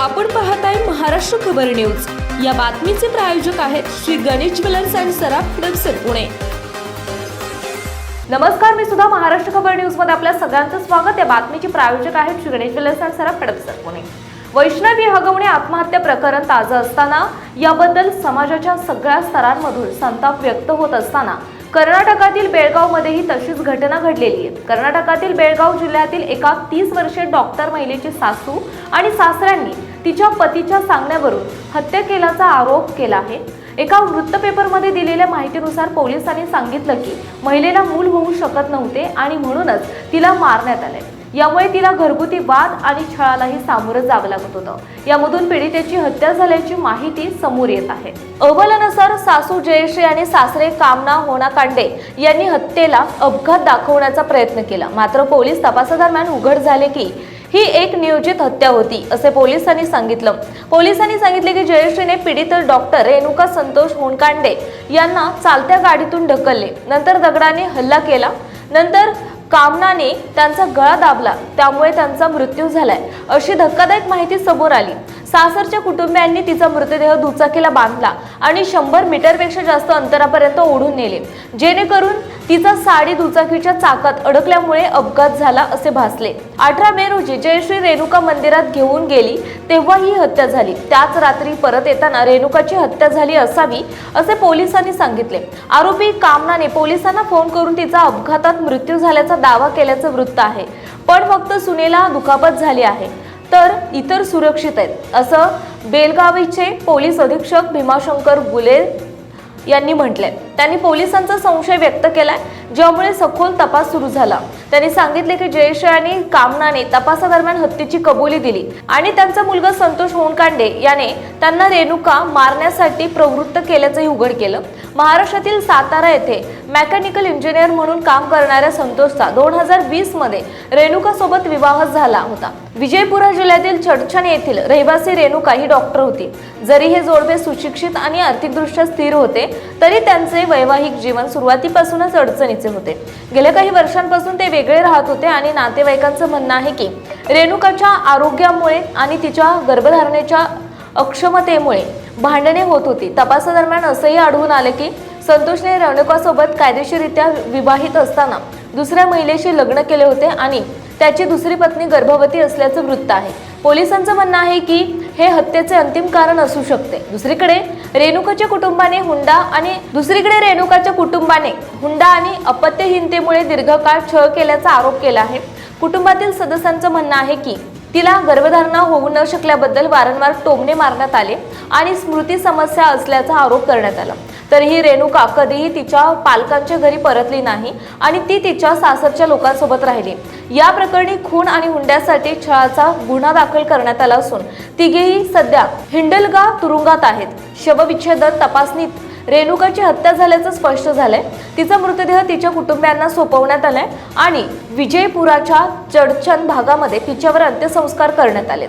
आपण पाहताय महाराष्ट्र खबर न्यूज. या बातमीचे प्रायोजक आहेत श्री गणेश ज्वेलर्स अँड सराफ हडपसर पुणे. नमस्कार मी सुद्धा महाराष्ट्र खबर न्यूजमध्ये आपल्या सगळ्यांचं स्वागत. या बातमीचे प्रायोजक आहेत श्री गणेश ज्वेलर्स अँड सराफ हडपसर पुणे. वैष्णवी हगवणे आत्महत्या प्रकरण ताजं असताना याबद्दल समाजाच्या सगळ्या स्तरांमधून संताप व्यक्त होत असताना कर्नाटकातील बेळगावमध्येही तशीच घटना घडलेली आहे. कर्नाटकातील बेळगाव जिल्ह्यातील एका तीस वर्षीय डॉक्टर महिलेची सासू आणि सासऱ्यांनी तिच्या पतीच्या सांगण्यावरून हत्या केल्याचा आरोप केला आहे. एका वृत्तपेपरमध्ये दिलेल्या माहितीनुसार पोलिसांनी सांगितलं की महिलेला मूल होऊ शकत नव्हते आणि म्हणूनच तिला मारण्यात आले. यामुळे तिला घरगुती वाद आणि छळालाही सामोरं जावं लागत होतं. यामधून पीडितेची हत्या झाल्याची माहिती समोर येत आहे. अहवालानुसार सासू जयश्री आणि सासरे कामना होनाकांडे यांनी हत्येला अपघात दाखवण्याचा प्रयत्न केला. मात्र पोलीस तपासादरम्यान उघड झाले की ही एक नियोजित हत्या होती असे पोलिसांनी सांगितलं. पोलिसांनी सांगितले की जयश्रीने पीडित डॉक्टर रेणुका संतोष होणकांडे यांना चालत्या गाडीतून ढकलले. नंतर दगडाने हल्ला केला. नंतर कामनाने त्यांचा गळा दाबला. त्यामुळे त्यांचा मृत्यू झालाय. अशी धक्कादायक माहिती समोर आली. सासरच्या कुटुंबियांनी तिचा मृतदेह दुचाकीला बांधला आणि शंभर मीटरपेक्षा जास्त अंतरापर्यंत ओढून नेले. जेणेकरून तिचा साडी दुचाकीच्या चाकात अडकल्यामुळे अपघात झाला असे भासले. अठरा मे रोजी जयश्री रेणुका मंदिरात घेऊन गेली तेव्हा ही हत्या झाली. त्याच रात्री परत येताना रेणुकाची हत्या झाली असावी असे पोलिसांनी सांगितले. आरोपी कामनाने पोलिसांना फोन करून तिचा अपघातात मृत्यू झाल्याचा दावा केल्याचं वृत्त आहे. पण फक्त सुनेला दुखापत झाली आहे. तर इतर सुरक्षित आहेत. असं बेलगावीचे पोलीस अधीक्षक भीमाशंकर गुले यांनी म्हटलंय. त्यांनी पोलिसांचा संशय व्यक्त केलाय ज्यामुळे सखोल तपास सुरू झाला. त्यांनी सांगितले की जयेश आणि कामनाने तपासादरम्यान हत्येची कबुली दिली आणि त्यांचा मुलगा संतोष होनकांडे याने त्यांना रेणुका मारण्यासाठी प्रवृत्त केल्याचंही उघड केलं. महाराष्ट्रातील सातारा येथे मेकॅनिकल इंजिनियर म्हणून काम करणाऱ्या संतोषचा दोन हजार वीसमध्ये रेणुका विवाह झाला होता. विजयपुरा जिल्ह्यातील चडचण येथील रहिवासी रेणुका ही डॉक्टर होती. जरी हे जोडपे सुशिक्षित आणि आर्थिकदृष्ट्या स्थिर होते तरी त्यांचे वैवाहिक जीवन सुरुवातीपासूनच अडचणीचे होते. गेल्या काही वर्षांपासून ते वेगळे राहत होते आणि नातेवाईकांचं म्हणणं आहे की रेणुकाच्या आरोग्यामुळे आणि तिच्या गर्भधारणेच्या अक्षमतेमुळे भांडणे होत होती. तपासादरम्यान असंही आढळून आले की संतोषने रेणुकासोबत कायदेशीररित्या विवाहित असताना दुसऱ्या महिलेशी लग्न केले होते आणि त्याची दुसरी पत्नी गर्भवती असल्याचं वृत्त आहे. पोलिसांचं म्हणणं आहे की हे हत्येचे अंतिम कारण असू शकते. दुसरीकडे रेणुकाच्या कुटुंबाने हुंडा आणि दुसरीकडे रेणुकाच्या कुटुंबाने हुंडा आणि अपत्यहीनतेमुळे दीर्घकाळ छळ केल्याचा आरोप केला आहे. कुटुंबातील सदस्यांचं म्हणणं आहे की तिला गर्भधारणा होऊ न शकल्याबद्दल वारंवार टोमणे मारण्यात आले आणि स्मृती समस्या असल्याचा आरोप करण्यात आला. तरीही रेणुका कधीही तिच्या पालकांच्या घरी परतली नाही आणि ती तिच्या सासरच्या लोकांसोबत राहिली. या प्रकरणी खून आणि हुंड्यासाठी छळाचा गुन्हा दाखल करण्यात आला असून तिघेही सध्या हिंडलगा तुरुंगात आहेत. शवविच्छेदन तपासणीत रेणुकाची हत्या झाल्याचं स्पष्ट झालंय. तिचा मृतदेह तिच्या कुटुंबियांना सोपवण्यात आलाय आणि विजयपुराच्या चडचण भागामध्ये तिच्यावर अंत्यसंस्कार करण्यात आलेत.